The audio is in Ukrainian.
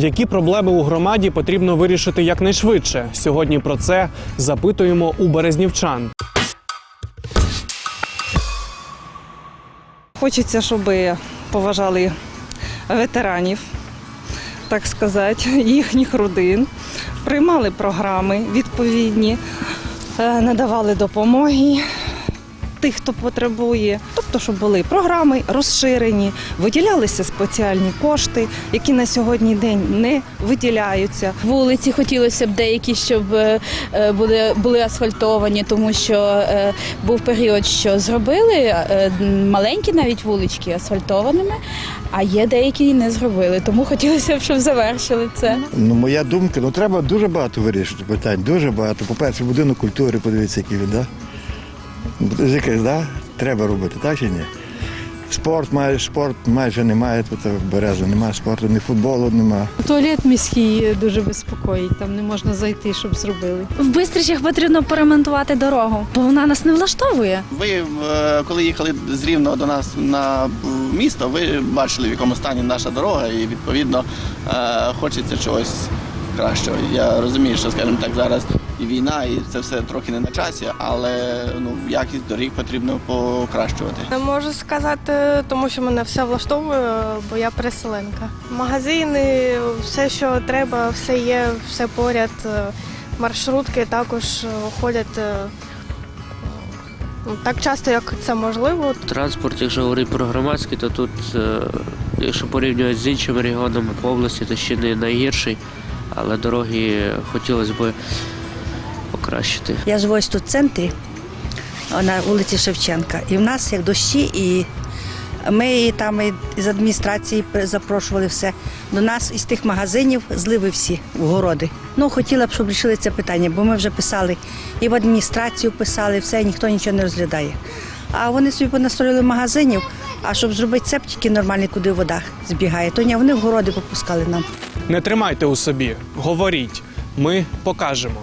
Які проблеми у громаді потрібно вирішити якнайшвидше? Сьогодні про це запитуємо у березнівчан. Хочеться, щоб поважали ветеранів, так сказати, їхніх родин, приймали програми відповідні, е, надавали допомоги тих, хто потребує. Тобто, щоб були програми розширені, виділялися спеціальні кошти, які на сьогодні день не виділяються. Вулиці хотілося б деякі, щоб е, е, були, були асфальтовані, тому що е, був період, що зробили маленькі навіть вулички асфальтованими, а є деякі і не зробили. Тому хотілося б, щоб завершили це. Ну, моя думка, ну треба дуже багато вирішити питань, дуже багато. По-перше, будинок культури, подивіться, який він, да? З якийсь, да? Треба робити, так чи ні? Спорт майже, спорт майже немає, тут в березу немає спорту, ні футболу немає. Туалет міський дуже безпокоїть, там не можна зайти, щоб зробили. В Бистричах потрібно поремонтувати дорогу, бо вона нас не влаштовує. Ви, е, коли їхали з Рівного до нас на місто, ви бачили, в якому стані наша дорога, і відповідно е, хочеться чогось кращого. Я розумію, що, скажімо так, зараз і війна, і це все трохи не на часі, але ну, якість доріг потрібно покращувати. Не можу сказати, тому що мене все влаштовує, бо я переселенка. Магазини, все, що треба, все є, все поряд. Маршрутки також ходять е, ну, так часто, як це можливо. Транспорт, якщо говорити про громадський, то тут, е, якщо порівнювати з іншими регіонами по області, то ще не найгірший, але дороги хотілося б покращити. Я живу ось тут в центрі, на вулиці Шевченка. І в нас як дощі, і ми і там і з адміністрації запрошували все. До нас із тих магазинів зливи всі в городи. Ну, хотіла б, щоб рішили це питання, бо ми вже писали і в адміністрацію писали, все, і ніхто нічого не розглядає. А вони собі понастроїли магазинів, а щоб зробити цептики нормальні, куди вода збігає, то ні, вони в городи попускали нам. Не тримайте у собі, говоріть. Ми покажемо.